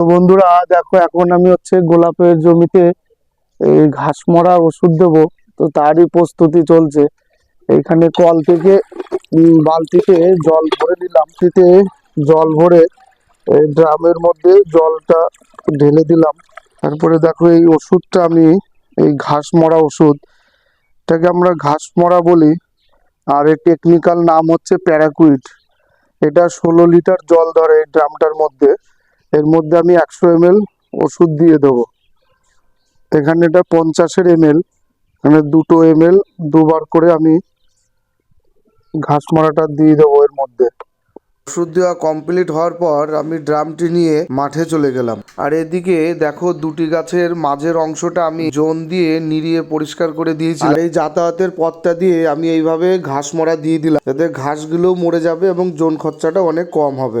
তো বন্ধুরা, দেখো এখন আমি হচ্ছে গোলাপের জমিতে এই ঘাস মরা ওষুধ দেবো। তো তারই প্রস্তুতি চলছে। এইখানে কল থেকে বালতিতে জল ভরে নিলাম। তিতে জল ভরে ড্রামের মধ্যে জলটা ঢেলে দিলাম। তারপরে দেখো এই ওষুধটা আমি, এই ঘাস মরা ওষুধ। এটাকে আমরা ঘাস মরা বলি। আর এর টেকনিক্যাল নাম হচ্ছে প্যারাকুইট। এটা ষোলো লিটার জল ধরে এই ড্রামটার মধ্যে। এর মধ্যে আমি একশো এম ওষুধ দিয়ে দেবো। এখানে এটা পঞ্চাশের এম এখানে দুটো এম দুবার করে আমি ঘাস মারাটা দিয়ে দেবো এর মধ্যে। ওষুধ দেওয়া কমপ্লিট হওয়ার পর আমি ড্রামটি নিয়ে মাঠে চলে গেলাম। আর এদিকে দেখো দুটি গাছের মাঝের অংশটা আমি জোন দিয়ে নিড়িয়ে পরিষ্কার করে দিয়েছি এই যাতায়াতের পথটা দিয়ে আমি এইভাবে ঘাস মরা দিয়ে দিলাম। যাতে ঘাসগুলো মরে যাবে এবং জোন খরচাটা অনেক কম হবে।